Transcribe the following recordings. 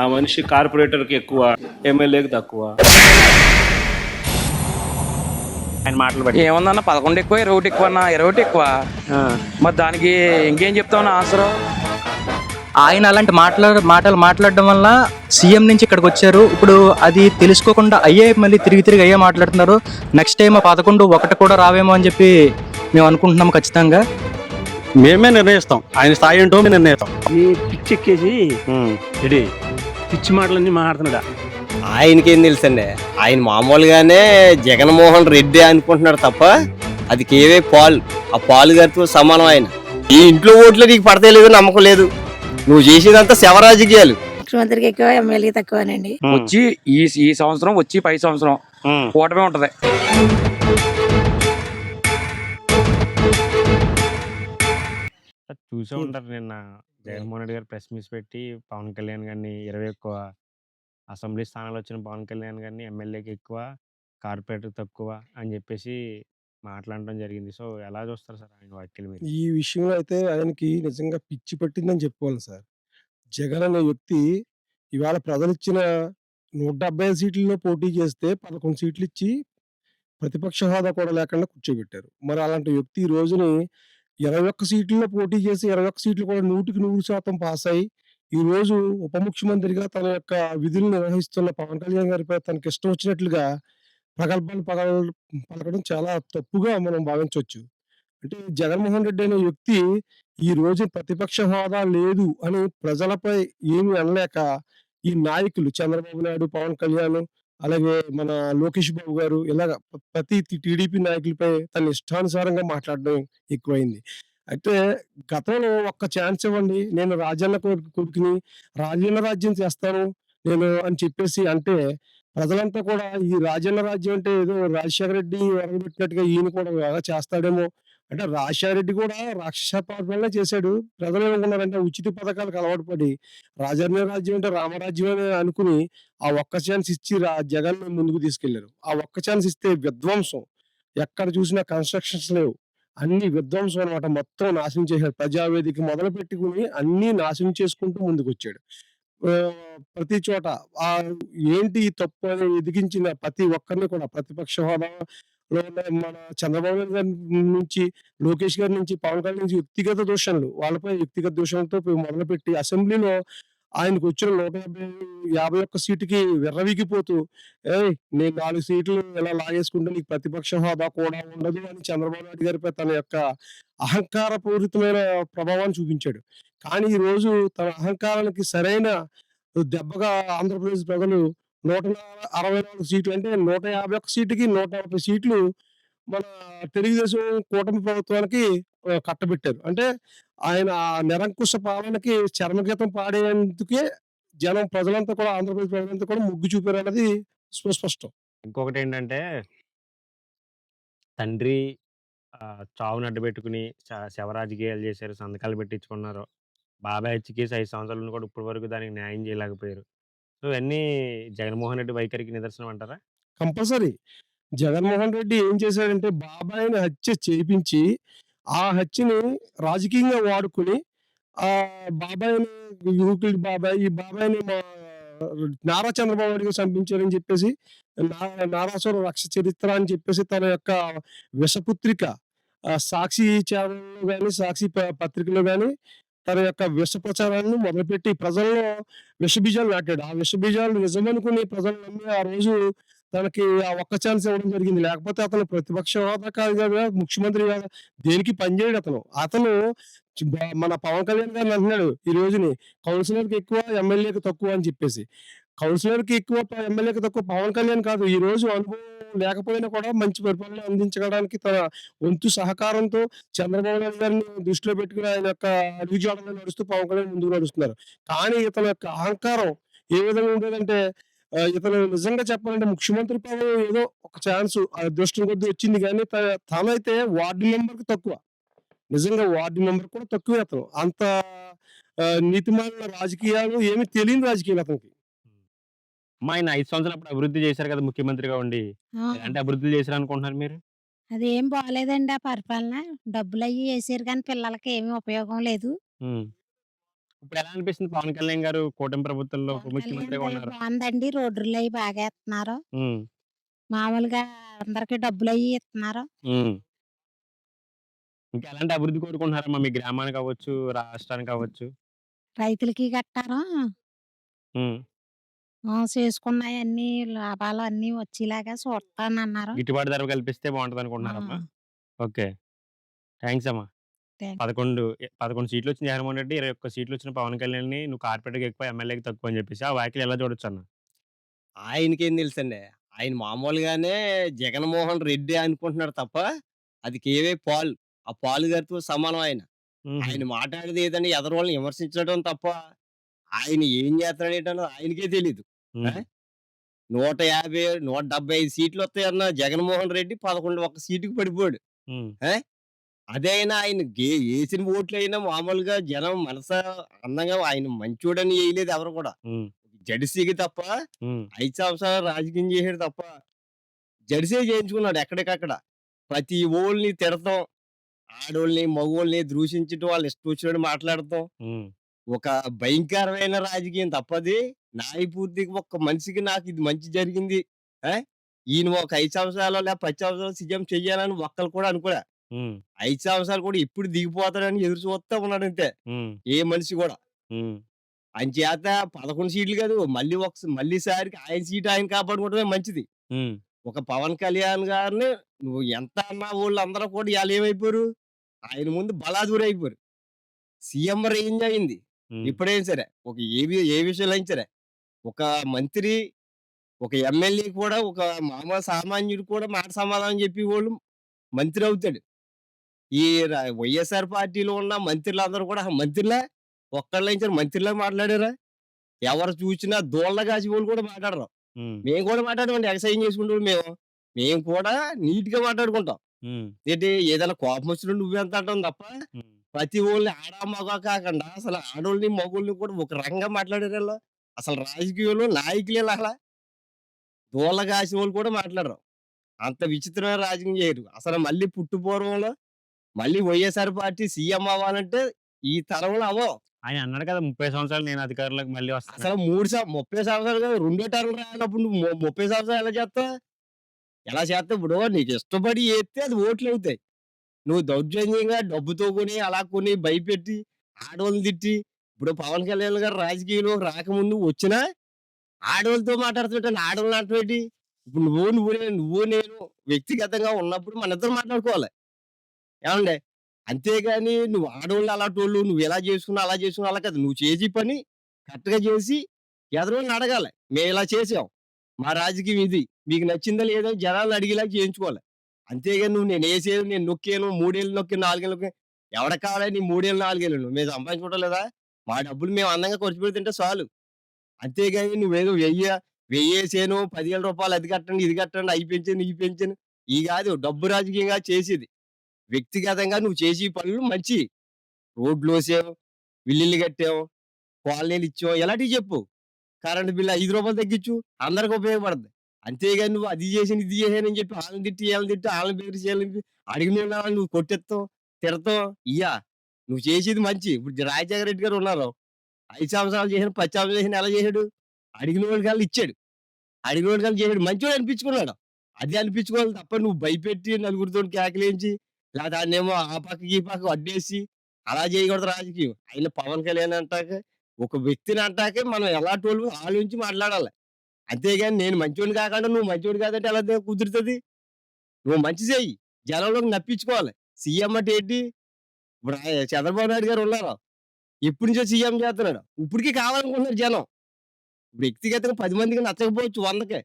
ఆ మనిషి కార్పొరేటర్కి ఎక్కువ ఎమ్మెల్యేకి తక్కువ. ఆయన మాటలు బట్టి ఏముందన్న పదకొండు ఎక్కువ ఇరవై ఒకటి ఎక్కువ అన్న ఇరవై ఒకటి ఎక్కువ. మరి దానికి ఇంకేం చెప్తావు ఆన్సర్? ఆయన అలాంటి మాట్లాడ మాటలు మాట్లాడడం వల్ల సీఎం నుంచి ఇక్కడికి వచ్చారు. ఇప్పుడు అది తెలుసుకోకుండా అయ్యే మళ్ళీ తిరిగి తిరిగి అయ్యే మాట్లాడుతున్నారు. నెక్స్ట్ టైం ఆ పదకొండు ఒకటి కూడా రావేమో అని చెప్పి మేము అనుకుంటున్నాం ఖచ్చితంగా. మేమే నిర్ణయిస్తాం. ఆయన స్థాయి ఏంటో మేము నిర్ణయిస్తాం. ఈ పిచ్చి ఎక్కేసి ఇది పిచ్చి మాటలన్నీ మాట్లాడుతున్నాడా? ఆయనకేం తెలుసండి? ఆయన మామూలుగానే జగన్మోహన్ రెడ్డి అనుకుంటున్నాడు తప్ప అది కేవే పాల్. ఆ పాలు గారితో సమానం ఆయన. ఈ ఇంట్లో ఓట్లు నీకు పడతాయి లేదు నమ్మకం లేదు. నువ్వు చేసేదంతా శవ రాజకీయాలు ముఖ్యమంత్రికి ఎక్కువ ఎమ్మెల్యే తక్కువనండి. వచ్చి ఈ ఈ సంవత్సరం వచ్చి పై సంవత్సరం కూటమే ఉంటది. చూసే ఉంటారు నిన్న. జగన్మోహన్ రెడ్డి గారు ప్రెస్ మీట్ పెట్టి పవన్ కళ్యాణ్ గారిని ఇరవై ఎక్కువ అసెంబ్లీ స్థానాలు వచ్చిన పవన్ కళ్యాణ్ గారిని ఎమ్మెల్యేకి ఎక్కువ కార్పొరేటర్ తక్కువ అని చెప్పేసి మాట్లాడడం జరిగింది. సో ఎలా చూస్తారు సార్ ఆయన వ్యాఖ్యలు మీరు? ఈ విషయంలో అయితే ఆయనకి నిజంగా పిచ్చి పట్టిందని చెప్పుకోవాలి సార్. జగన్ అనే వ్యక్తి ఇవాళ ప్రజలు ఇచ్చిన నూట డెబ్బై ఐదు సీట్లలో పోటీ చేస్తే పదకొండు సీట్లు ఇచ్చి ప్రతిపక్ష హోదా కూడా లేకుండా కూర్చోబెట్టారు. మరి అలాంటి వ్యక్తి ఈ రోజుని ఇరవై ఒక్క సీట్లలో పోటీ చేసి ఇరవై ఒక్క సీట్లు కూడా నూటికి నూరు శాతం పాస్ అయ్యి ఈ రోజు ఉప ముఖ్యమంత్రిగా తన యొక్క విధులు నిర్వహిస్తున్న పవన్ కళ్యాణ్ గారిపై తనకి ఇష్టం వచ్చినట్లుగా ప్రగల్భాలు పగల పలకడం చాలా తప్పుగా మనం భావించవచ్చు అంటే జగన్మోహన్ రెడ్డి అనే వ్యక్తి ఈ రోజు ప్రతిపక్ష హోదా లేదు అని ప్రజలపై ఏమి అనలేక ఈ నాయకులు చంద్రబాబు నాయుడు పవన్ కళ్యాణ్ అలాగే మన లోకేష్ బాబు గారు ఇలాగ ప్రతి టీడీపీ నాయకులపై తన ఇష్టానుసారంగా మాట్లాడడం ఎక్కువైంది. అయితే గతంలో ఒక్క ఛాన్స్ ఇవ్వండి. నేను రాజన్న కోరిక కొడుకుని రాజన్న రాజ్యం చేస్తాను నేను అని చెప్పేసి అంటే ప్రజలంతా కూడా ఈ రాజన్న రాజ్యం అంటే ఏదో రాజశేఖర రెడ్డి ఎరగబెట్టినట్టుగా ఈయన కూడా ఎలా చేస్తాడేమో అంటే రాజశేఖర కూడా రాక్షస పాలన చేశాడు. ప్రజలు ఏమనుకున్నారంటే ఉచిత పథకాలకు అలవాటు పడి రాజన్న రాజ్యం అంటే రామరాజ్యం అని అనుకుని ఆ ఒక్క ఛాన్స్ ఇచ్చి రా జగన్ ముందుకు తీసుకెళ్ళారు. ఆ ఒక్క ఛాన్స్ ఇస్తే విధ్వంసం. ఎక్కడ చూసినా కన్స్ట్రక్షన్స్ లేవు. అన్ని విధ్వంసం అనమాట మొత్తం నాశనం చేశాడు. ప్రజావేదిక మొదలు పెట్టుకుని అన్ని నాశనం చేసుకుంటూ ముందుకు వచ్చాడు ప్రతి చోట ఆ ఏంటి తప్పు అని ఎదిగించిన ప్రతి ఒక్కరిని కూడా ప్రతిపక్ష హోదా మన చంద్రబాబు నాయుడు గారి నుంచి లోకేష్ గారి నుంచి పవన్ కళ్యాణ్ నుంచి వ్యక్తిగత దూషణలు వాళ్ళపై వ్యక్తిగత దోషణలతో మొదలుపెట్టి అసెంబ్లీలో ఆయనకు వచ్చిన నూట యాభై యాభై ఒక్క సీటుకి విర్రవీగిపోతూ ఏ నేను నాలుగు సీట్లు ఇలా లాగేసుకుంటే నీకు ప్రతిపక్ష హోదా కూడా ఉండదు అని చంద్రబాబు నాయుడు గారిపై తన యొక్క అహంకార పూరితమైన ప్రభావాన్ని చూపించాడు. కానీ ఈ రోజు తన అహంకారానికి సరైన దెబ్బగా ఆంధ్రప్రదేశ్ ప్రజలు నూట అరవై నాలుగు సీట్లు. అంటే నూట యాభై ఒక్క సీటుకి నూట యాభై సీట్లు మన తెలుగుదేశం కూటమి ప్రభుత్వానికి కట్టబెట్టారు. అంటే ఆయన ఆ నిరంకుశ పాలనకి చర్మగీతం పాడేందుకే జనం ప్రజలంతా కూడా ఆంధ్రప్రదేశ్ ప్రజలంతా కూడా ముగ్గు చూపారు అన్నది సుస్పష్టం. ఇంకొకటి ఏంటంటే తండ్రి ఆ, చావును అడ్డబెట్టుకుని చ- శవ రాజకీయాలు చేశారు సంతకాలు పెట్టించుకున్నారు. బాబాయ్ హత్య కేసు ఐదు సంవత్సరాలు కూడా ఇప్పటి వరకు దానికి న్యాయం చేయలేకపోయారు. ఇవన్నీ జగన్మోహన్ రెడ్డి వైఖరికి నిదర్శనం అంటారా? కంపల్సరీ. జగన్మోహన్ రెడ్డి ఏం చేశాడంటే బాబాయిని హత్య చేయించి ఆ హత్యని రాజకీయంగా వాడుకుని ఆ బాబాయిని యువకుడి బాబాయ్ ఈ బాబాయిని మా నారా చంద్రబాబు నాయుడు గారు చంపించారని చెప్పేసి నా- నారాసుర రక్ష చరిత్ర అని చెప్పేసి తన యొక్క విషపుత్రిక ఆ, సాక్షి ఛానల్లో కానీ సాక్షి ప- పత్రికలో కానీ తన యొక్క విష ప్రచారాలను మొదలుపెట్టి ప్రజల్లో విషబీజాలు నాటాడు. ఆ విషబీజాలు నిజమనుకుని ప్రజలు నమ్మి ఆ రోజు తనకి ఆ ఒక్క ఛాన్స్ ఇవ్వడం జరిగింది. లేకపోతే అతను ప్రతిపక్ష హోదా కాదు కదా ముఖ్యమంత్రి కాదు దేనికి పనిచేయడు అతను. అతను మన పవన్ కళ్యాణ్ గారిని అంటున్నాడు ఈ రోజుని కౌన్సిలర్కి ఎక్కువ ఎమ్మెల్యేకి తక్కువ అని చెప్పేసి. కౌన్సిలర్కి ఎక్కువ ఎమ్మెల్యేకి తక్కువ పవన్ కళ్యాణ్ కాదు. ఈ రోజు అనుభవం లేకపోయినా కూడా మంచి పరిపాలన అందించడానికి తన వంతు సహకారంతో చంద్రబాబు నాయుడు గారిని దృష్టిలో పెట్టుకుని ఆయన యొక్క అడుగుజాడలో నడుస్తూ పవన్ కళ్యాణ్ ముందుకు నడుస్తున్నారు. కానీ ఇతని యొక్క అహంకారం ఏ విధంగా ఉండేదంటే ఇతను నిజంగా చెప్పాలంటే ముఖ్యమంత్రి పదవి ఏదో ఒక ఛాన్స్ అదృష్టం కొద్ది వచ్చింది. కానీ తనైతే వార్డు మెంబర్కి తక్కువ. నిజంగా వార్డు మెంబర్ కూడా తక్కువే అతను. అంత నీతిమాన రాజకీయాలు ఏమి తెలియని రాజకీయాలు అతనికి. అమ్మా ఆయన ఐదు సంవత్సరాలు అప్పుడు అభివృద్ధి చేశారు కదా ముఖ్యమంత్రిగా ఉండి. ఆ, అంటే అభివృద్ధి చేశారు అనుకుంటున్నారు మీరు? అదేం బాగాలేదండి ఆ పరిపాలన. డబ్బులు అయ్యి వేసారు కానీ పిల్లలకి ఏమీ ఉపయోగం లేదు. ఎలా అనిపిస్తుంది పవన్ కళ్యాణ్ గారు కూటమి ప్రభుత్వంలో పవన్ ముఖ్యమంత్రిగా కళ్యాణ్ ఉన్నారు? బాగుందండి. రోడ్లు అవి బాగా ఎత్తున్నారు. ఉమ్, మామూలుగా అందరికి డబ్బులు అవి ఇస్తున్నారు. ఇంకా ఎలాంటి అభివృద్ధి కోరుకుంటున్నారమ్మా మీ గ్రామానికి అవ్వచ్చు రాష్ట్రానికి అవ్వచ్చు? రైతులకి కట్టారు. అన్ని లాభాలు అన్ని వచ్చేలాగా చూస్తానన్నారు. గిట్టుబాటు ధర కల్పిస్తే బాగుంటది అనుకుంటున్నారమ్మా ఓకే. థ్యాంక్స్ అమ్మా. పదకొండు పదకొండు సీట్లు వచ్చిన జగన్మోహన్ రెడ్డి ఇరవై ఒక్క సీట్లు వచ్చిన పవన్ కళ్యాణ్ని నువ్వు కార్పొరేట్కి ఎక్కువ ఎమ్మెల్యేకి తక్కువ అని చెప్పేసి ఆ వ్యాఖ్యలు ఎలా చూడొచ్చు అన్న ఆయనకేం తెలుసండి ఆయన మామూలుగానే జగన్మోహన్ రెడ్డి అనుకుంటున్నాడు తప్ప అది కేవే పాల్ ఆ పాలు గారితో సమానం ఆయన. ఆయన మాట్లాడేది ఏదంటే ఎదరు వాళ్ళని విమర్శించడం తప్ప ఆయన ఏం చేస్తాడేటో ఆయనకే తెలీదు. ఆ? నూట యాభై నూట డెబ్బై ఐదు సీట్లు వస్తాయన్న జగన్మోహన్ రెడ్డి పదకొండు ఒక్క సీటుకి పడిపోయాడు. అదే అయినా ఆయన గే వేసిన ఓట్లు అయినా మామూలుగా జనం మనస అందంగా ఆయన మంచోడని వేయలేదు ఎవరు కూడా. జడిసికి తప్ప ఐదు సంవత్సరాలు రాజకీయం చేసాడు తప్ప జడిసే చేయించుకున్నాడు ఎక్కడికక్కడ. ప్రతి ఓళ్ళని తిడతాం ఆడోళ్ళని మగోళ్ళని దూషించడం వాళ్ళు ఇష్టం వచ్చినట్టు మాట్లాడతాం. ఒక భయంకరమైన రాజకీయం తప్పది. న్యాయపూర్తికి ఒక్క మనిషికి నాకు ఇది మంచి జరిగింది. ఆ? ఈయన ఒక ఐదు సంవత్సరాలు లేదా పది సంవత్సరాలు సీఎం చెయ్యాలని ఒక్కరు కూడా అనుకోలే. ఉమ్, ఐదు సంవత్సరాలు కూడా ఇప్పుడు దిగిపోతాడని ఎదురు చూస్తా ఉన్నాడు అంతే. ఉమ్, ఏ మనిషి కూడా. ఉమ్, ఆయన చేత పదకొండు సీట్లు కాదు మళ్ళీ ఒక మళ్ళీ సారికి ఆయన సీట్ ఆయన కాపాడుకోవడమే మంచిది. ఉమ్, ఒక పవన్ కళ్యాణ్ గారిని నువ్వు ఎంత అన్నా వాళ్ళు అందరూ కూడా ఇవాళ ఏమైపోయారు ఆయన ముందు బలాదూరు అయిపోయారు సీఎం రేంజ్ అయింది. ఉమ్, ఇప్పుడేం సరే ఒక ఏ వి- ఏ విషయంలో అయినా సరే. ఒక మంత్రి ఒక ఎమ్మెల్యే కూడా ఒక మామూలు సామాన్యుడు కూడా మాట సమాధానం చెప్పి వాళ్ళు మంత్రి అవుతాడు. ఈ ర- వైఎస్ఆర్ పార్టీలో ఉన్న మంత్రులందరూ కూడా మంత్రిలా ఒక్కళ్ళ నుంచి మంత్రిలా మాట్లాడారా? ఎవరు చూసినా దోళ్ళ కాసి వాళ్ళు కూడా మాట్లాడరు. మేము కూడా మాట్లాడమండి ఎక్సైజ్ చేసుకుంటాం మేము. మేము కూడా నీట్గా మాట్లాడుకుంటాం ఏంటి ఏదైనా కోపం వచ్చిన నువ్వెంత అంటాం తప్ప ప్రతి ఓళ్ళని ఆడ మగ కాకుండా అసలు ఆడోళ్ళని మగోళ్ళని కూడా ఒక రంగా మాట్లాడారు వీళ్ళు. అసలు రాజకీయంలో నాయకులే అలా దూల కాసిన వాళ్ళు కూడా మాట్లాడరు. అంత విచిత్రమైన రాజకీయం చేయరు. అసలు మళ్ళీ పుట్టుపూర్వంలో మళ్ళీ వైఎస్ఆర్ పార్టీ సీఎం అవ్వాలంటే ఈ తరంలో అవో ఆయన అన్నాడు కదా ముప్పై సంవత్సరాలు నేను అధికారంలోకి మళ్ళీ వస్తాను అసలు మూడు ముప్పై సంవత్సరాలు కాదు రెండో టర్మ్ రానప్పుడు నువ్వు ముప్పై సంవత్సరాలు ఎలా చేస్తా ఎలా చేస్తా ఇప్పుడు నీకు ఇష్టపడి చేస్తే అది ఓట్లు అవుతాయి. నువ్వు దౌర్జన్యంగా డబ్బుతో కొని అలా కొని భయపెట్టి ఆడవాళ్ళని తిట్టి ఇప్పుడు పవన్ కళ్యాణ్ గారు రాజకీయంలో రాకముందు వచ్చినా ఆడవాళ్ళతో మాట్లాడుతుంటే ఆడవాళ్ళు అటువంటి ఇప్పుడు నువ్వు నువ్వు నువ్వు నేను వ్యక్తిగతంగా ఉన్నప్పుడు మన ఇద్దరు మాట్లాడుకోవాలి. ఏమండే? అంతేగాని నువ్వు ఆడవాళ్ళు అలాంటి వాళ్ళు నువ్వు ఎలా చేసుకున్నావు అలా చేసుకున్నావు అలా కదా. నువ్వు చేసి పని కరెక్ట్గా చేసి ఎదరోళ్ళని అడగాలి. మేము ఇలా చేసాం. మా రాజకీయం ఇది. మీకు నచ్చిందా లేదో జనాలు అడిగేలా చేయించుకోవాలి. అంతేగాని నువ్వు నేను వేసేది నేను నొక్కాను మూడేళ్ళు నొక్కి నాలుగేళ్ళు నొక్కి ఎవడ కావాలి నీ మూడేళ్ళు నాలుగేళ్ళు? మేము సంపాదించుకోవడం లేదా? మా డబ్బులు మేము అందంగా ఖర్చు పెడుతుంటే చాలు. అంతేగాని నువ్వేదో వెయ్యి వెయ్యేసాను పదివేల రూపాయలు అది కట్టండి ఇది కట్టండి అవి పెంచాను ఇవి పెంచాను. ఈ కాదు డబ్బు రాజకీయంగా చేసేది. వ్యక్తిగతంగా నువ్వు చేసే పనులు మంచి. రోడ్లు వేసావు విల్లులు కట్టావు కాలనీలు ఇచ్చావు ఎలాంటివి చెప్పు. కరెంట్ బిల్లు ఐదు రూపాయలు తగ్గించు అందరికి ఉపయోగపడుతుంది అంతేగాని నువ్వు అది చేసాను ఇది చేసాను అని చెప్పి వాళ్ళని తిట్టి వాళ్ళని తిట్టి వాళ్ళని బెదిరించి వాళ్ళని అడిగిన వాళ్ళని నువ్వు కొట్టెత్తావు తిడతావు ఇయ్యా. నువ్వు చేసేది మంచి. ఇప్పుడు రాజశేఖర రెడ్డి గారు ఉన్నారు. ఐదు సంవత్సరాలు చేసిన పది సంవత్సరాలు చేసిన ఎలా చేశాడు. అడిగిన వాళ్ళకి కాళ్ళు ఇచ్చాడు. అడిగిన వాళ్ళకి కాళ్ళు చేశాడు. మంచివాడు అనిపించుకున్నాడు. అది అనిపించుకోవాలి తప్ప నువ్వు భయపెట్టి నలుగురితో కేకలేంచి లేదా దాన్ని ఏమో ఆ పక్కకి ఈ పక్క అడ్డేసి అలా చేయకూడదు రాజకీయం. ఆయన పవన్ కళ్యాణ్ అంటాక ఒక వ్యక్తిని అంటాకే మనం ఎలాంటి వాళ్ళు ఆలోచించి మాట్లాడాలి. అంతేగాని నేను మంచివాడిని కాకుండా నువ్వు మంచివాడు కాదంటే ఎలా కుదురుతుంది? నువ్వు మంచి చేయి. జనంలోకి నప్పించుకోవాలి. సీఎం అంటే ఏంటి? ఇప్పుడు చంద్రబాబు నాయుడు గారు ఉన్నారు. ఎప్పటి నుంచో సీఎం చేస్తున్నాడు. ఇప్పటికీ కావాలనుకుంటున్నారు జనం. వ్యక్తిగతంగా పది మందికి నచ్చకపోవచ్చు వందకే.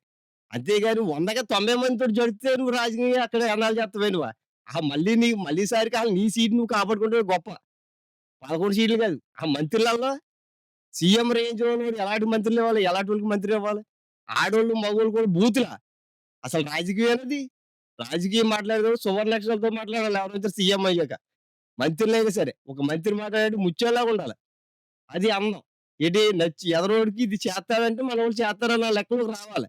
అంతేగాని వందగా తొంభై మందితో జరిగితే నువ్వు రాజకీయ అక్కడ ఎన్నాలు చేస్తావే నువ్వు. ఆ మళ్ళీ నీ మళ్ళీ సారి కాదు నీ సీట్ నువ్వు కాపాడుకుంటే గొప్ప. పదకొండు సీట్లు కాదు. ఆ మంత్రులలో సీఎం రేంజ్ వాళ్ళు ఎలాంటి మంత్రులు ఇవ్వాలి? ఎలాంటి వాళ్ళకి మంత్రి ఇవ్వాలి? ఆడవాళ్ళు మగవాళ్ళు కూడా బూతులా. అసలు రాజకీయం అనేది రాజకీయం మాట్లాడేది సువర్ణ మాట్లాడాలి. ఎవరైతే సీఎం అయ్యాక. మంత్రులైనా సరే ఒక మంత్రి మాట్లాడే ముచ్చేలాగా ఉండాలి. అది అందం. ఇది నచ్చి ఎదరోడికి ఇది చేస్తాడంటే మన వాళ్ళు చేస్తారన్న లెక్కలకు రావాలి.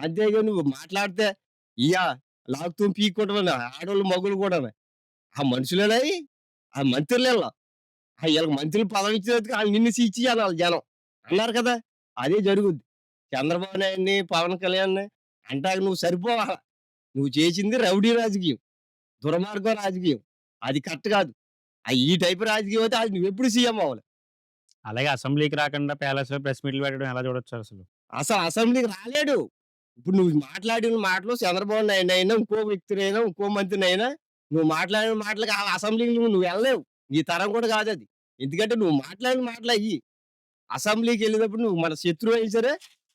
అంతేగాని నువ్వు మాట్లాడితే ఇయ్యా లాగుతూ పీక్కోవడం ఆడవాళ్ళు మగులు కూడా ఆ మనుషులేనాయి? ఆ మంత్రులేళ్ళ. వీళ్ళకి మంత్రులు పదవి ఇచ్చినందుకు వాళ్ళు నిన్ను సీచి అనాలి జనం. అన్నారు కదా అదే జరుగుద్ది. చంద్రబాబు నాయుడిని పవన్ కళ్యాణ్ అంటాక నువ్వు సరిపోవాలి? నువ్వు చేసింది రౌడీ రాజకీయం. దుర్మార్గం రాజకీయం. అది కరెక్ట్ కాదు. ఈ టైప్ రాజకీయం అయితే అది నువ్వు ఎప్పుడు సీఎం అవ్వాలి. అలాగే అసెంబ్లీకి రాకుండా ప్యాలెస్లో ప్రెస్ మీట్లు పెట్టడం ఎలా చూడొచ్చు అసలు? అసలు అసెంబ్లీకి రాలేడు. ఇప్పుడు నువ్వు మాట్లాడిన మాటలు చంద్రబాబు నాయుడు అయినా ఇంకో వ్యక్తినైనా ఇంకో మంత్రిని అయినా నువ్వు మాట్లాడిన మాటలకు ఆ అసెంబ్లీకి నువ్వు నువ్వు వెళ్ళలేవు. నీ తరం కూడా కాదు అది. ఎందుకంటే నువ్వు మాట్లాడిన మాటలు అయ్యి అసెంబ్లీకి వెళ్ళినప్పుడు నువ్వు మన శత్రువు అయినా సరే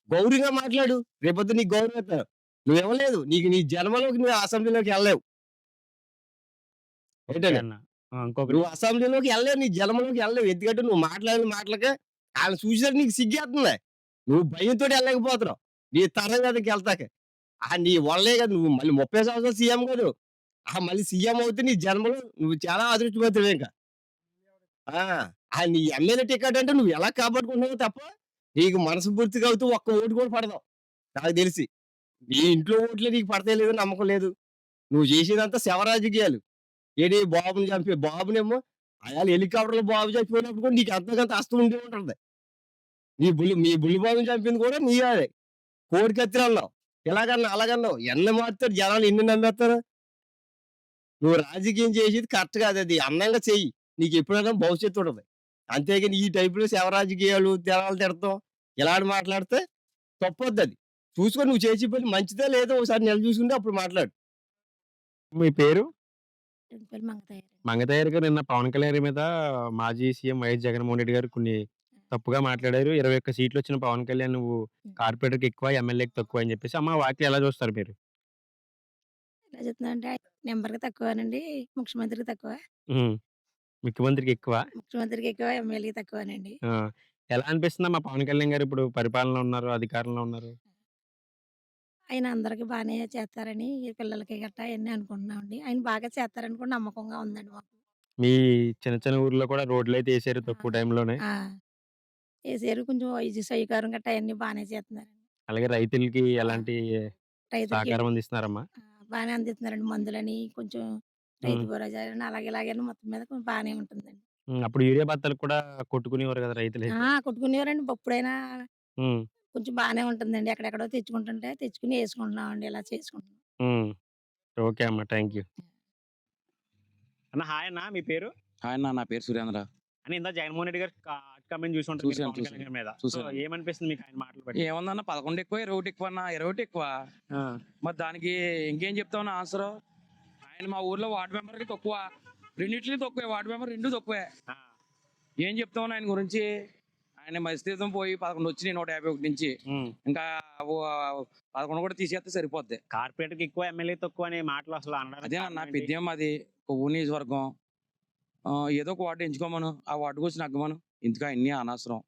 గౌరవంగా మాట్లాడు. రేపొద్దు నీకు గౌరవం ఇస్తారు నువ్వు ఇవ్వలేదు. నీకు నీ జన్మలోకి నువ్వు అసెంబ్లీలోకి వెళ్ళలేవు. ఏంటండి అన్న ఆ, ఇంకొకటి. నువ్వు అసెంబ్లీలోకి వెళ్ళలేవు నీ జన్మలోకి వెళ్ళలేవు ఎందుకంటే నువ్వు మాట్లాడిన మాటలకే ఆయన చూసారు నీకు సిగ్గేస్తుంది నువ్వు భయంతో వెళ్ళలేకపోతున్నావు నీ తరం వెళ్తాక ఆ నీ వల్లే కదా నువ్వు మళ్ళీ ముప్పై సంవత్సరాలు సీఎం కాదు. ఆ మళ్ళీ సీఎం అవుతే నీ జన్మలో నువ్వు చాలా అదృష్టపోతావు ఇంకా. ఆ, ఆ నీ ఎమ్మెల్యే టికెట్ అంటే నువ్వు ఎలా కాపాడుకుంటున్నావు తప్ప నీకు మనస్ఫూర్తిగా అవుతూ ఒక్క ఓటు కూడా పడదావు నాకు తెలిసి. నీ ఇంట్లో ఓట్లే నీకు పడతాయి లేదు నమ్మకం లేదు. నువ్వు చేసేదంతా శవరాజకీయాలు. ఏడి బాబుని చంపి బాబునేమో అయాలు హెలికాప్టర్లో బాబు చచ్చిపోయినప్పుడు కూడా నీకు అంతకంత అస్తం ఉండి ఉంటుంది. నీ బుల్లి మీ బుల్లి బాబుని చంపింది కూడా నీ అదే కోడి కత్తిరి అన్నావు. ఇలాగన్నా అలాగన్నావు. ఎన్న మారుతారు? జనాలు ఎన్ని నమ్మేస్తారు? నువ్వు రాజకీయం చేసేది కరెక్ట్ కాదు అది. అందంగా చెయ్యి. నీకు ఎప్పుడైనా భవిష్యత్తు ఉంటుంది. అంతేగాని ఈ టైపులో శవ రాజకీయాలు తెరాలు తిడతాం. ఇలాంటి మాట్లాడితే తప్పొద్దు అది. చూసుకొని నువ్వు చేసి పని మంచిదే లేదో ఒకసారి నెల చూసుకుంటే అప్పుడు మాట్లాడు. మీ పేరు? మంగతయ్యారు మంగతయ్య గారు నిన్న పవన్ కళ్యాణ్ మీద మాజీ సీఎం వైఎస్ జగన్మోహన్ రెడ్డి గారు కొన్ని తప్పుగా మాట్లాడారు. ఇరవై ఒక్క సీట్లు వచ్చిన పవన్ కళ్యాణ్ నువ్వు కార్పొరేటర్కి ఎక్కువ ఎమ్మెల్యేకి తక్కువ అని చెప్పేసి అమ్మ వాక్యం ఎలా చూస్తారు మీరు? ఎలా చెప్తుందంటే నెంబర్కి తక్కువనండి ముఖ్యమంత్రికి తక్కువ. ముఖ్యమంత్రికి ఎక్కువ. ముఖ్యమంత్రికి ఎక్కువ ఎమ్మెల్యేకి తక్కువనండి. ఆ. ఎలా అనిపిస్తుంది మా పవన్ కళ్యాణ్ గారు ఇప్పుడు పరిపాలనలో ఉన్నారు అధికారంలో ఉన్నారు? ఆయన అందరికి బాగానే చేస్తారని ఈ పిల్లలకి గట్టా అన్నీ అనుకుంటున్నామండి ఆయన బాగా చేస్తారని కూడా నమ్మకంగా ఉందండి మాకు. మీ చిన్న చిన్న ఊర్లో కూడా రోడ్లు అయితే వేసారు తక్కువ టైంలోనే? ఆ, వేసారు కొంచెం వైద్య సౌకర్యం గట్టా అన్ని బాగానే చేస్తున్నారండి. అలాగే రైతులకి ఎలాంటి రైతులకి సహకారం అందిస్తున్నారమ్మా? ఆ, బాగానే అందిస్తున్నారండి మందులని కొంచెం రైతు భరోసా అని అలాగే ఇలాగే మొత్తం మీద కొంచెం బాగానే ఉంటుందండి. అప్పుడు యూరియా బత్తాలు కూడా కొట్టుకునేవారు కదా. ఆ, కొట్టుకునేవారండి. ఎప్పుడైనా కొంచెం బాగానే ఉంటుందండి. ఎక్కడెక్కడో తెచ్చుకుంటుంటే తెచ్చుకుని వేసుకుంటున్నామండి. ఇలా చేసుకుంటున్నాం. ఓకే అమ్మా. Thank you. అన్న హాయ్ అన్న. మీ పేరు? ఆయన నా పేరు సురేంద్ర అని ఇందా జగన్మోహన్ రెడ్డి గారు కమెంట్ చూసి ఉంటారు మీరు చూశాను, పవన్ కళ్యాణ్ గారి మీద. సో చూశాను. ఏమనిపిస్తుంది మీకు ఆయన మాటలు బట్టి? ఏముందన్న? పదకొండు ఎక్కువ ఇరవై ఒకటి ఎక్కువ అన్న. ఇరవై ఒకటి ఎక్కువ. ఆ, మరి దానికి ఇంకేం చెప్తావు నా ఆన్సర్? ఆయన మా ఊర్లో వార్డు మెంబర్కి తక్కువ. రెండింటికి తక్కువే. వార్డు మెంబర్ రెండు తక్కువే. ఆ, ఏం చెప్తావు ఆయన గురించి? ఆయన మస్తీతం పోయి పదకొండు వచ్చినాయి నూట యాభై ఒకటి నుంచి. ఇంకా పదకొండు కూడా తీసేస్తే సరిపోద్ది. కార్పొరేటర్కి ఎక్కువ ఎమ్మెల్యే తక్కువ అనే మాటలు అసలు అదే అన్న? పెద్దేం అది కొవ్వు నియోజకవర్గం. ఏదో ఒక వార్డు ఎంచుకోమను. ఆ వార్డు గురించి నగ్గమను. ఇందుకు అన్ని అనవసరం.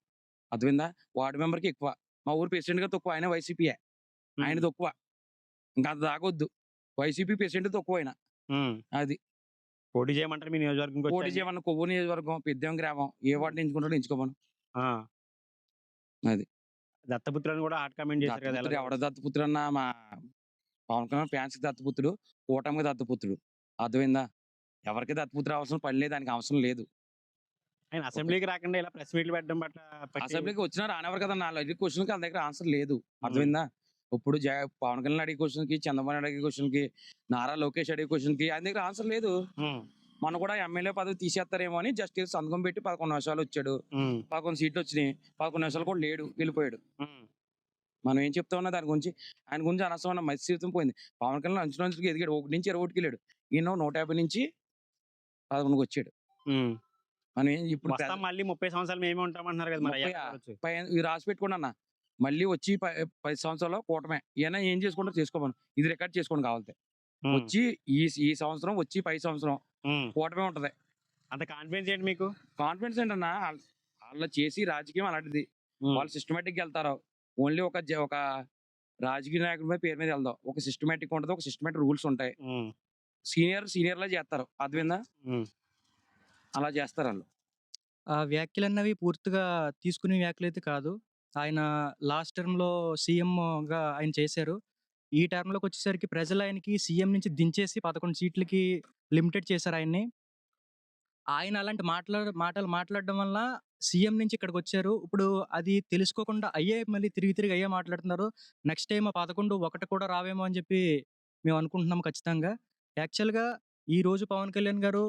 అర్థమైందా? వార్డు మెంబర్కి ఎక్కువ. మా ఊరు ప్రెసిడెంట్గా తక్కువ. ఆయన వైసీపీయే. ఆయన తక్కువ. ఇంకా అంత దాగొద్దు. వైసీపీ ప్రెసిడెంట్ తక్కువ ఆయన. అది. పోటీ చేయమంటారు మీ నియోజకవర్గం పోటీ చేయమన్న కొవ్వు నియోజకవర్గం పెద్దేం గ్రామం. ఏ వార్డు ఎంచుకుంటాడో ఎంచుకోమను. అది. దత్తపుత్రులను కూడా హాట్ కామెంట్ చేశారు కదా! దత్తపుత్రుడు ఎలా ఎవడ దత్తపుత్రుడు అన్న మా పవన్ కళ్యాణ్ ఫ్యాన్స్ దత్తపుత్రుడు కూటమికి దత్తపుత్రుడు. అర్థమైందా? ఎవరికి దత్తపుత్రుడు అవసరం పని లేదు దానికి అవసరం లేదు. ఆయన అసెంబ్లీకి రాకుండా ఇలా ప్రెస్ మీట్లు పెట్టడం పట్ల పట్టి- అసెంబ్లీకి వచ్చినా రానివ్వరు కదా! నాలుగు ఐదు క్వశ్చన్ వాళ్ళ దగ్గర ఆన్సర్ లేదు. అర్థమైందా? ఇప్పుడు జగ పవన్ కళ్యాణ్ అడిగే క్వశ్చన్కి చంద్రబాబు నాయుడు అడిగే క్వశ్చన్కి నారా లోకేష్ అడిగే క్వశ్చన్కి ఆయన దగ్గర ఆన్సర్ లేదు. మన కూడా ఎమ్మెల్యే పదవి తీసేస్తారేమో అని జస్ట్ సంతకం పెట్టి పదకొండు నిమిషాలు వచ్చాడు. పదకొండు సీట్లు వచ్చినాయి. పదకొండు నిమిషాలు కూడా లేడు వెళ్ళిపోయాడు. మనం ఏం చెప్తా ఉన్నా దాని గురించి? ఆయన గురించి అనవసరమైన మత్స్య జీవితం పోయింది. పవన్ కళ్యాణ్ అంచు అంచుకి ఎదిగాడు. ఒకటి నుంచి ఇరవై ఒకటికి వెళ్ళాడు. ఈయన నూట యాభై నుంచి పదకొండుకి వచ్చాడు. మనం ఏం ఇప్పుడు మళ్ళీ ముప్పై సంవత్సరాలు మేమే ఉంటామంటున్నారు కదా రాసి పెట్టుకోండి అన్న. మళ్ళీ వచ్చి పది సంవత్సరాలు కూటమే. ఈయన ఏం చేసుకుంటారో చేసుకోమను. ఇది రికార్డ్ చేసుకోండి కావాలంటే వచ్చి ఈ ఈ సంవత్సరం వచ్చి పై సంవత్సరం కూటమే ఉంటది. అంత కాన్ఫిడెన్స్ ఏంటి మీకు? కాన్ఫిడెన్స్ ఏంటన్నా? వాళ్ళ- చేసి రాజకీయం అలాంటిది. వాళ్ళు సిస్టమేటిక్ వెళ్తారు. ఓన్లీ ఒక ఒక రాజకీయ నాయకుడి మీద పేరు మీద వెళ్దాం. ఒక సిస్టమేటిక్ ఉంటుంది ఒక సిస్టమేటిక్ రూల్స్ ఉంటాయి. సీనియర్ సీనియర్ లా చేస్తారు. అర్థమైందా. అలా చేస్తారు వాళ్ళు. ఆ వ్యాఖ్యలు అన్నవి పూర్తిగా తీసుకునే వ్యాఖ్యలు అయితే కాదు. ఆయన లాస్ట్ టర్మ్లో సీఎంగా ఆయన చేశారు. ఈ టర్మ్లోకి వచ్చేసరికి ప్రజలు ఆయనకి సీఎం నుంచి దించేసి పదకొండు సీట్లకి లిమిటెడ్ చేశారు ఆయన్ని. ఆయన అలాంటి మాట్లాడ మాటలు మాట్లాడడం వల్ల సీఎం నుంచి ఇక్కడికి వచ్చారు. ఇప్పుడు అది తెలుసుకోకుండా అయ్యే మళ్ళీ తిరిగి తిరిగి అయ్యే మాట్లాడుతున్నారు. నెక్స్ట్ టైం పదకొండు ఒకటి కూడా రావేమో అని చెప్పి మేము అనుకుంటున్నాం ఖచ్చితంగా. యాక్చువల్గా ఈ రోజు పవన్ కళ్యాణ్ గారు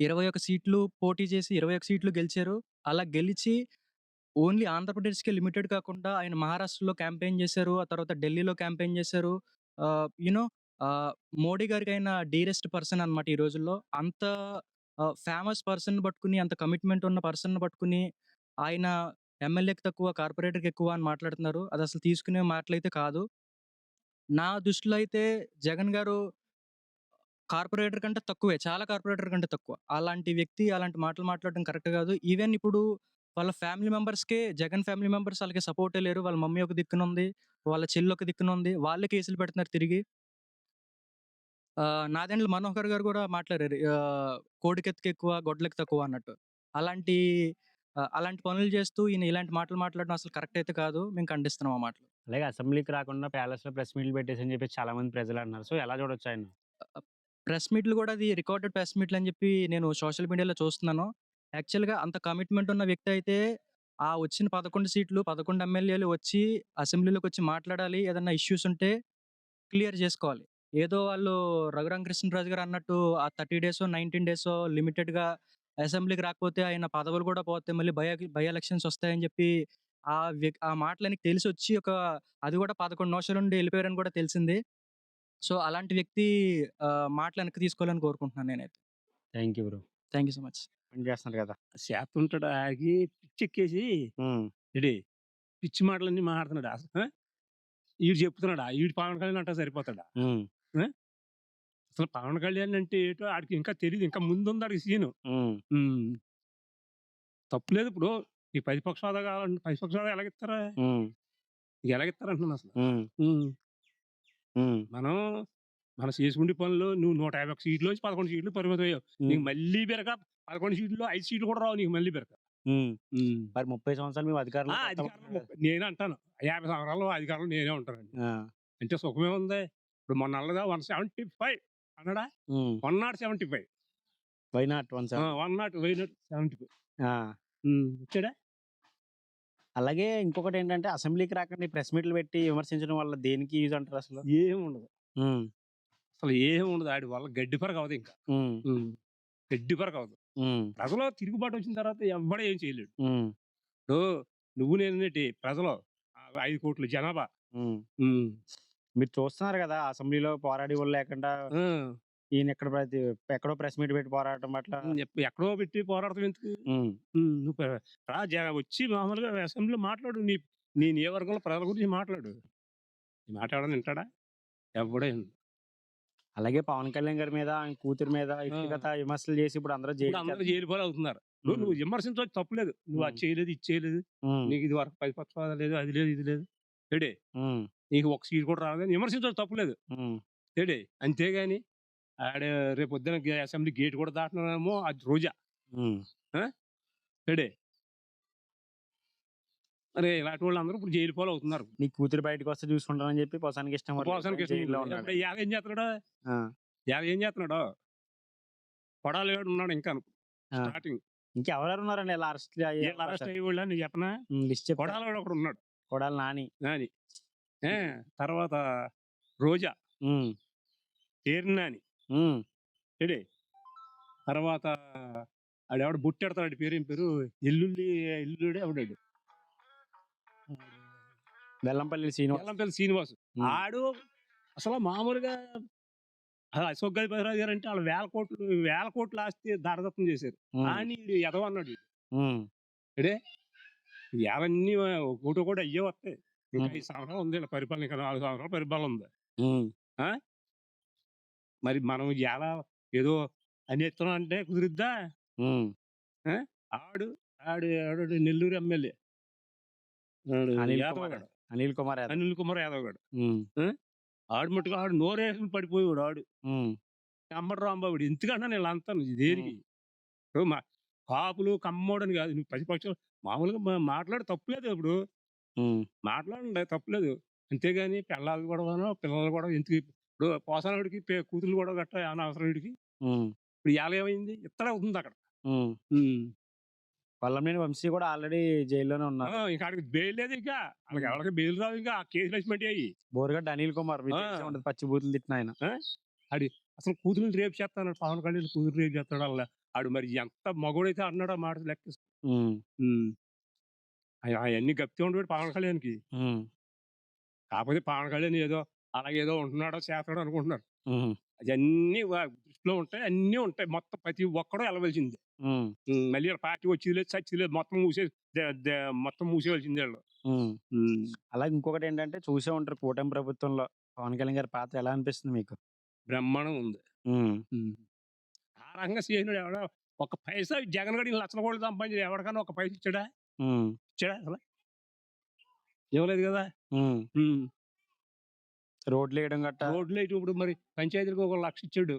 ఇరవై ఒక సీట్లు పోటీ చేసి ఇరవై ఒక సీట్లు గెలిచారు. అలా గెలిచి ఓన్లీ ఆంధ్రప్రదేశ్కి లిమిటెడ్ కాకుండా ఆయన మహారాష్ట్రలో క్యాంపెయిన్ చేశారు. ఆ తర్వాత ఢిల్లీలో క్యాంపెయిన్ చేశారు. యూనో మోడీ గారికి అయిన డీరెస్ట్ పర్సన్ అనమాట ఈ రోజుల్లో. అంత ఫేమస్ పర్సన్ పట్టుకుని అంత కమిట్మెంట్ ఉన్న పర్సన్ పట్టుకుని ఆయన ఎమ్మెల్యేకి తక్కువ కార్పొరేటర్కి ఎక్కువ అని మాట్లాడుతున్నారు. అది అసలు తీసుకునే మాటలైతే కాదు. నా దృష్టిలో అయితే జగన్ గారు కార్పొరేటర్ కంటే తక్కువే. చాలా కార్పొరేటర్ కంటే తక్కువ. అలాంటి వ్యక్తి అలాంటి మాటలు మాట్లాడడం కరెక్ట్ కాదు. ఈవెన్ ఇప్పుడు వాళ్ళ ఫ్యామిలీ మెంబర్స్కే జగన్ ఫ్యామిలీ మెంబర్స్ వాళ్ళకి సపోర్టే లేరు. వాళ్ళ మమ్మీ ఒక దిక్కున ఉంది వాళ్ళ చెల్లి ఒక దిక్కున ఉంది వాళ్ళే కేసులు పెడుతున్నారు తిరిగి. నాదెండ్ల మనోహర్ గారు కూడా మాట్లాడారు. కోడికెత్తికి ఎక్కువ గొడ్లకి తక్కువ అన్నట్టు. అలాంటి అలాంటి పనులు చేస్తూ ఈయన ఇలాంటి మాటలు మాట్లాడడం అసలు కరెక్ట్ అయితే కాదు. మేము ఖండిస్తున్నాం ఆ మాటలు. అలాగే అసెంబ్లీకి రాకుండా ప్యాలెస్లో ప్రెస్ మీట్లు పెట్టేసి అని చెప్పి చాలా మంది ప్రజలు అంటున్నారు సో ఎలా చూడొచ్చు ఆయన? ప్రెస్ మీట్లు కూడా అది రికార్డెడ్ ప్రెస్ మీట్లు అని చెప్పి నేను సోషల్ మీడియాలో చూస్తున్నాను. యాక్చువల్గా అంత కమిట్మెంట్ ఉన్న వ్యక్తి అయితే ఆ వచ్చిన పదకొండు సీట్లు పదకొండు ఎమ్మెల్యేలు వచ్చి అసెంబ్లీలోకి వచ్చి మాట్లాడాలి ఏదన్నా ఇష్యూస్ ఉంటే క్లియర్ చేసుకోవాలి. ఏదో వాళ్ళు రఘురామ కృష్ణరాజు గారు అన్నట్టు ఆ థర్టీ డేస్ నైన్టీన్ డేస్ లిమిటెడ్గా అసెంబ్లీకి రాకపోతే ఆయన పదవులు కూడా పోతే మళ్ళీ బై బై ఎలక్షన్స్ వస్తాయని చెప్పి ఆ ఆ మాటలనికి తెలిసి వచ్చి ఒక అది కూడా పదకొండు నిమిషాల నుండి వెళ్ళిపోయారని కూడా తెలిసింది. సో అలాంటి వ్యక్తి మాటలు వెనక్కి తీసుకోవాలని కోరుకుంటున్నాను నేనైతే. Thank you bro. Thank you so much. చేస్తున్నారు కదా! చేస్తుంటాడు ఆగి పిచ్చెక్కేసి ఉమ్, ఇడి పిచ్చి మాటలన్నీ మాట్లాడుతున్నాడు? అసలు ఆ? ఈడు చెప్తున్నాడా? ఈడు పవన్ కళ్యాణ్ అంటే సరిపోతాడా? ఉమ్, అసలు పవన్ కళ్యాణ్ అంటే ఏంటో ఆడికి ఇంకా తెలియదు ఇంకా ముందు ఉంది ఆడికి సీను. ఉమ్, తప్పులేదు ఇప్పుడు. ఈ ప్రతిపక్ష హోదా కావాలంటే ప్రతిపక్ష హోదా ఎలాగిస్తారా? ఉమ్, ఎలాగిస్తారంటున్నాను అసలు. ఉమ్, ఉమ్. ఉమ్, మనం మనం చేసుకుంటే పనులు నువ్వు నూట యాభై ఒక సీట్లు వచ్చి పదకొండు సీట్లు పరిమితం అయ్యావు. నీకు మళ్ళీ బెరక పదకొండు సీట్లు ఐదు సీట్లు కూడా రావు నీకు మళ్ళీ బెరక ఉమ్. మరి ముప్పై సంవత్సరాలు మేము అధికారులు నేనే అంటాను. యాభై సంవత్సరాలు అధికారంలో నేనే ఉంటానండి. అంటే సుఖమే ఉంది ఇప్పుడు మొన్న అల్లదా వన్ సెవెంటీ ఫైవ్ అన్నాడా? One not seventy five. Why not one one not why not seventy five. వచ్చాడా? అలాగే ఇంకొకటి ఏంటంటే అసెంబ్లీకి రాకుండా ప్రెస్ మీట్లు పెట్టి విమర్శించడం వల్ల దేనికి యూజ్ అంటారు అసలు? ఏం ఉండదు అసలు ఏం ఉండదు. ఆడి వల్ల గడ్డి పరకు అవదు ఇంకా. గడ్డి పరకు అవదు ప్రజలు తిరుగుబాటు వచ్చిన తర్వాత ఎవ్వడ ఏం చేయలేడు. నువ్వు నేనేంటి ప్రజలు ఐదు కోట్ల జనాభా. మీరు చూస్తున్నారు కదా అసెంబ్లీలో పోరాడి వాళ్ళు లేకుండా. ఈయన ఎక్కడ ప్రతి ఎక్కడో ప్రెస్ మీట్ పెట్టి పట్ల ఎప్ప- ఎక్కడో పెట్టి పోరాడతాం ఎందుకు? వచ్చి మామూలుగా అసెంబ్లీలో మాట్లాడు. నీ నీ నియోజకవర్గంలో ప్రజల గురించి మాట్లాడు. మాట్లాడని వింటాడా? ఎవడే అలాగే పవన్ కళ్యాణ్ గారి మీద ఆయన కూతురు మీద వ్యక్తిగత విమర్శలు చేసి ఇప్పుడు అందరూ ఇప్పుడు అందరూ జైలు అవుతున్నారు నువ్వు నువ్వు విమర్శించవచ్చు తప్పులేదు. నువ్వు అది. చేయలేదు ఇది చేయలేదు. నీకు ఇది వరకు పది పక్షపాతం లేదు అది లేదు ఇది లేదు. ఏడే? నీకు ఒక సీట్ కూడా రాలేదు విమర్శించవచ్చు తప్పులేదు. ఏడే? అంతేగాని ఆడే రేపు పొద్దున అసెంబ్లీ గేట్ కూడా దాటినామో అది రోజా. ఏడే? అరే ఇలాంటి వాళ్ళు అందరూ ఇప్పుడు జైలు పాలు అవుతున్నారు నీ కూతురు బయటకు వస్తే చూసుకుంటానని చెప్పి పోసానికి ఇష్టం పోసానికి ఇష్టం జైల్లో. ఉన్నాడు. ఏం చేస్తున్నాడు? ఆ, ఇవాళ ఏం చేస్తున్నాడు? కొడాలి ఉన్నాడు ఇంకా ఆ. స్టార్టింగ్. ఇంకెవరెవరు ఉన్నారండి? ఇలా అరెస్ట్ వీళ్ళు అరెస్ట్ అయ్యి వాళ్ళు అని చెప్పనా? లిస్ట్ కొడాలి వాడు ఒకడు ఉన్నాడు. కొడాలి నాని. నాని. ఏ, తర్వాత రోజా. ఉమ్, పేరు నాని. ఉమ్, ఏడే? తర్వాత ఆడెవడు బుట్టెడతాడు పేరు ఏం పేరు? ఎల్లుల్లి ఎల్లుడే ఆవిడాడు వెల్లంపల్లి శ్రీనివాస్. ఎల్లంపల్లి శ్రీనివాస్. ఆడు అసలు మామూలుగా అశోక్ గజపతిరాజు గారు అంటే వాళ్ళు వేల కోట్లు వేల కోట్లు ఆస్తి దారదత్తం చేశారు. ఉమ్, కానీ ఈడు ఎదవ అన్నాడు ఈడు. ఉమ్, యావన్నీ ఒకటి కూడా అయ్యే వస్తాయి. ఇంకా. ఐదు సంవత్సరాలు ఉంది పరిపాలన ఇంకా నాలుగు సంవత్సరాలు పరిపాలన ఉంది. మరి మనం ఎలా ఏదో అని అంటే కుదిరిద్దా. ఆడు ఆడు ఆడు నెల్లూరు ఎమ్మెల్యే. అనిల్ కుమార్ గాడు. అనిల్ కుమార్ యాదవ్. అనిల్ కుమార్ యాదవ్ గాడు. ఉమ్, ఆడు మట్టుకు ఆడు నోరేసుకుని పడిపోయాడు ఆడు. ఉమ్, అమ్మడు రాంబాబుడు. ఎందుకంటే నేను అంతా దేనికి? మా కాపులు కమ్మోడని కాదు. నువ్వు ప్రతిపక్షం మామూలుగా మాట్లాడు తప్పులేదు ఇప్పుడు. మాట్లాడండి తప్పులేదు అంతేగాని పిల్లలు గొడవనో పిల్లలు గొడవ ఎందుకు? ఇప్పుడు పోసానోడికి కూతురు గొడవ గట్ట ఏమైనా అవసరం వీడికి? ఇప్పుడు ఇవాళ ఏమైంది? ఇత్తడే అవుతుంది అక్కడ వల్లంనేని వంశీ కూడా ఆల్రెడీ జైల్లోనే ఆ, ఉన్నారు. ఇంకా ఆడికి బెయిల్ లేదు ఇంకా వాళ్ళకి ఎవరికి బెయిల్ రాదు ఇంకా. ఆ కేసులు వేసినట్టు అయ్యి బోరుగడ్డ అనిల్ కుమార్ మీకు ఆ. తెలిసే ఉంటది పచ్చి బూతులు తిట్టిన ఆయన. అసలు కూతురు రేపు చేస్తాను పవన్ కళ్యాణ్ కూతురు రేపు చేస్తాడు అలా ఆడు మరి ఎంత మగోడైతే అన్నాడో ఆ మాట లెక్క ఉమ్. అవన్నీ గప్తి ఉండేవాడు పవన్ కళ్యాణ్కి. ఉమ్. కాకపోతే పవన్ కళ్యాణ్ ఏదో అలాగే ఏదో ఉంటున్నాడో చేస్తాడో అనుకుంటున్నారు. ఉమ్. అవన్నీ వా- దృష్టిలో ఉంటాయి. అన్నీ ఉంటాయి. మొత్తం ప్రతి ఒక్కడో వెళ్ళవలసింది ఉమ్. మళ్ళీ ఈడ పార్టీ వచ్చేది లేదు చచ్చేది లేదు మొత్తం మూసే దే- దే- మొత్తం మూసేవలసింది వాళ్ళు ఉమ్. అలాగే ఇంకొకటి ఏంటంటే చూసే ఉంటారు కూటమి ప్రభుత్వంలో. పవన్ కళ్యాణ్ గారి పాత్ర ఎలా అనిపిస్తుంది మీకు? బ్రహ్మాండం ఉంది. ఉమ్. ఆ రకంగా చేసినాడు ఎవడో. ఒక పైసా జగన్ గడి లక్షల కోట్లు సంపాదించి ఎవరికైనా ఒక పైసా ఇచ్చాడా? ఉమ్. ఇచ్చాడా? అసలు? ఇవ్వలేదు కదా? ఉమ్. ఉమ్. రోడ్లు వేయడం గట్ట? రోడ్లు వేయటం ఇప్పుడు మరి పంచాయతీలకు ఒక లక్ష ఇచ్చాడు.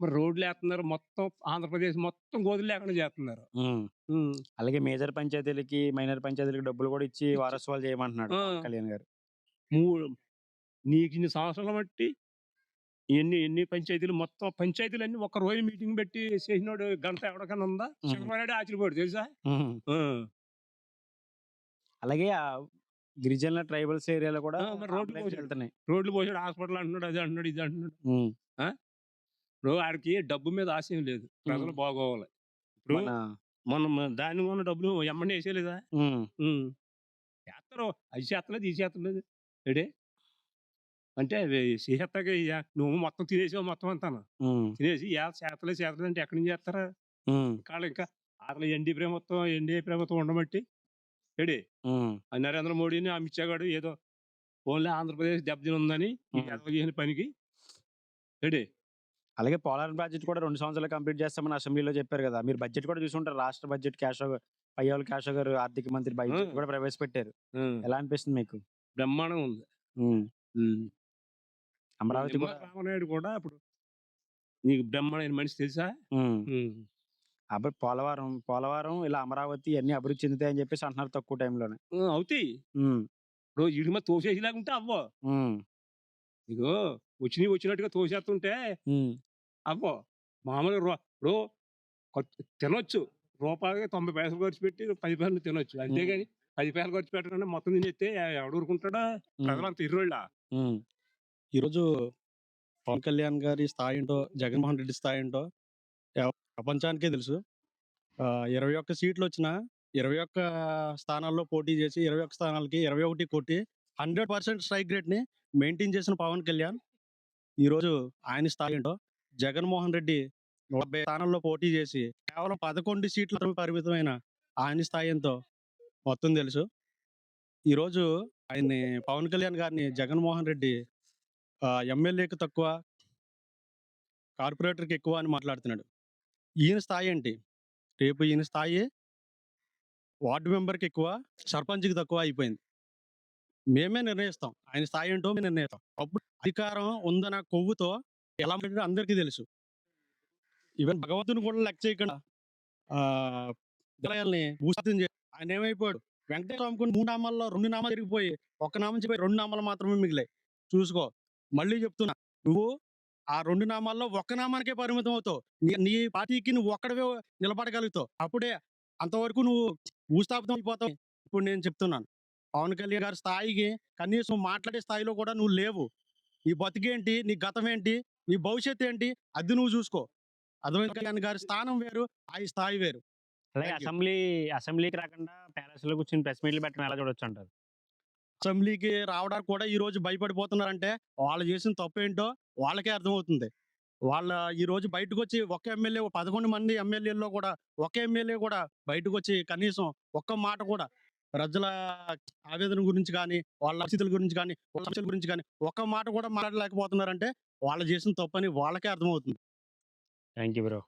మరి రోడ్లు వేస్తున్నారు మొత్తం ఆంధ్రప్రదేశ్ మొత్తం గోధులు లేకుండా చేస్తున్నారు. అలాగే మేజర్ పంచాయతీలకి మైనర్ పంచాయతీలకి డబ్బులు కూడా ఇచ్చి వారసత్వాలు చేయమంటున్నాడు కళ్యాణ్ గారు. మూడు నీకు ఇన్ని సంవత్సరాల బట్టి ఎన్ని ఎన్ని పంచాయతీలు మొత్తం పంచాయతీలు అన్ని ఒక రోజు మీటింగ్ పెట్టి చేసినాడు గంట ఎవరికైనా ఉందా. చంద్రబాబు ఆశ్చర్యపోయాడు తెలుసా. అలాగే ఆ గిరిజనుల ట్రైబల్స్ ఏరియాలో కూడా రోడ్లు. వెళ్తున్నాయి. రోడ్లు పోసాడు. హాస్పిటల్ అంటున్నాడు అది అంటున్నాడు ఇది అంటున్నాడు. ఇప్పుడు ఆడికి డబ్బు మీద ఆశయం లేదు. ప్రజలు బాగోవాలి. ఇప్పుడు మన మనం దాని ఉన్న డబ్బులు ఎమ్మని వేసేయలేదా. చేస్తారు అది చేస్తలేదు ఇది చేస్తలేదు ఏడే? అంటే చేస్తాక నువ్వు మొత్తం తినేసావు మొత్తం అంతాను. తినేసి చేతలే చేతలేదు అంటే ఎక్కడి నుంచి చేస్తారా. కాళ్ళు ఇంకా అసలు ఎన్డీ ప్రభుత్వం ఎన్డీఏ ప్రభుత్వం ఉండబట్టి ఏడే నరేంద్ర మోడీని అమిత్ షా గారు ఏదో ఓన్లీ ఆంధ్రప్రదేశ్ దెబ్బతిని ఉందని చేసిన పనికి ఏడే అలాగే పోలవరం ప్రాజెక్ట్ కూడా రెండు సంవత్సరాలు కంప్లీట్ చేస్తామని అసెంబ్లీలో చెప్పారు కదా! మీరు బడ్జెట్ కూడా చూసుంటారు. రాష్ట్ర బడ్జెట్ క్యాష్ పయ్యావుల క్యాష్ గారు ఆర్థిక మంత్రి బడ్జెట్. కూడా ప్రవేశపెట్టారు. ఎలా అనిపిస్తుంది మీకు? బ్రహ్మాండం ఉంది. అమరావతి రామనాయుడు కూడా ఇప్పుడు నీకు బ్రహ్మాండమైన మనిషి తెలుసా. అబ్బాయి పోలవరం పోలవరం ఇలా అమరావతి అన్ని అభివృద్ధి చెందుతాయని చెప్పేసి అంటున్నారు తక్కువ టైంలోనే. అవుతాయి. రోజు ఇడి మీద తోసేసేలాగుంటే అవ్వ. ఇగో వచ్చినవి వచ్చినట్టుగా తోసేస్తుంటే. అవ్వ. మామూలుగా ఇప్పుడు తినొచ్చు. రూపాయలకి తొంభై పైసలు ఖర్చు పెట్టి పది పైసలు తినొచ్చు. అంతేగాని పది పైసలు ఖర్చు పెట్టకుండా మొత్తం తినేస్తే ఎవడు ఊరుకుంటాడా. ప్రజలంతా ఇర్రోళ్ళ. ఈరోజు పవన్ కళ్యాణ్ గారి స్థాయి ఏంటో జగన్మోహన్ రెడ్డి స్థాయి ఏంటో ప్రపంచానికే తెలుసు. ఇరవై ఒక్క సీట్లు వచ్చిన ఇరవై ఒక్క స్థానాల్లో పోటీ చేసి ఇరవై ఒక్క స్థానాలకి ఇరవై ఒకటి కొట్టి హండ్రెడ్ పర్సెంట్ స్ట్రైక్ రేట్ని మెయింటైన్ చేసిన పవన్ కళ్యాణ్. ఈరోజు ఆయన స్థాయి ఏంటో జగన్మోహన్ రెడ్డి నలభై స్థానాల్లో పోటీ చేసి కేవలం పదకొండు సీట్ల పరిమితమైన ఆయన స్థాయి ఎంతో మొత్తం తెలుసు. ఈరోజు ఆయన్ని పవన్ కళ్యాణ్ గారిని జగన్మోహన్ రెడ్డి ఎమ్మెల్యేకి తక్కువ కార్పొరేటర్కి ఎక్కువ అని మాట్లాడుతున్నాడు. ఈయన స్థాయి ఏంటి? రేపు ఈయన స్థాయి? వార్డు మెంబర్కి ఎక్కువ? సర్పంచ్కి తక్కువ అయిపోయింది. మేమే నిర్ణయిస్తాం. ఆయన స్థాయి ఏంటో మేము నిర్ణయిస్తాం. అప్పుడు అధికారం ఉందన్న కొవ్వుతో ఎలా అందరికీ తెలుసు. ఈవెన్ భగవంతుని కూడా లెక్క చేయకుండా ఆ, దేవాలయాల్ని భూస్థాపితం చేసి ఆయన ఏమైపోయాడు? వెంకటేశ్వర మూడు నామాల్లో రెండు నామాలు తిరిగిపోయి ఒక నామం చెప్పి రెండు నామాలు మాత్రమే మిగిలాయి. చూసుకో. మళ్ళీ చెప్తున్నా. నువ్వు ఆ రెండు నామాల్లో ఒక్క నామానికే పరిమితం అవుతావు. నీ పార్టీకి నువ్వు ఒక్కడవే నిలబడగలుగుతావు. అప్పుడే అంతవరకు నువ్వు భూస్థాపితం అయిపోతావు. ఇప్పుడు నేను చెప్తున్నాను. పవన్ కళ్యాణ్ గారి స్థాయికి కనీసం మాట్లాడే స్థాయిలో కూడా నువ్వు లేవు. నీ బతికేంటి? నీ గతం ఏంటి నీ భవిష్యత్తు ఏంటి అది నువ్వు చూసుకో. అర్థమైన కళ్యాణ్ గారి స్థానం వేరు ఆ స్థాయి వేరు. అలాగే. అసెంబ్లీ అసెంబ్లీకి రాకుండా ప్యాలెస్లో కూర్చొని ప్రెస్ మీట్లు పెట్టడం ఎలా చూడొచ్చు అంటారు? అసెంబ్లీకి రావడానికి కూడా ఈ రోజు భయపడిపోతున్నారంటే వాళ్ళు చేసిన తప్పు ఏంటో వాళ్ళకే అర్థమవుతుంది. వాళ్ళ ఈ రోజు బయటకు వచ్చి ఒక ఎమ్మెల్యే పదకొండు మంది ఎమ్మెల్యేల్లో కూడా ఒక ఎమ్మెల్యే కూడా బయటకు వచ్చి కనీసం ఒక్క మాట కూడా ప్రజల ఆవేదన గురించి కానీ వాళ్ళ పరిస్థితుల గురించి కానీ వాళ్ళ సమస్యల గురించి కానీ ఒక్క మాట కూడా మాట్లాడలేకపోతున్నారంటే వాళ్ళు చేసిన తప్పని వాళ్ళకే అర్థమవుతుంది. Thank you bro.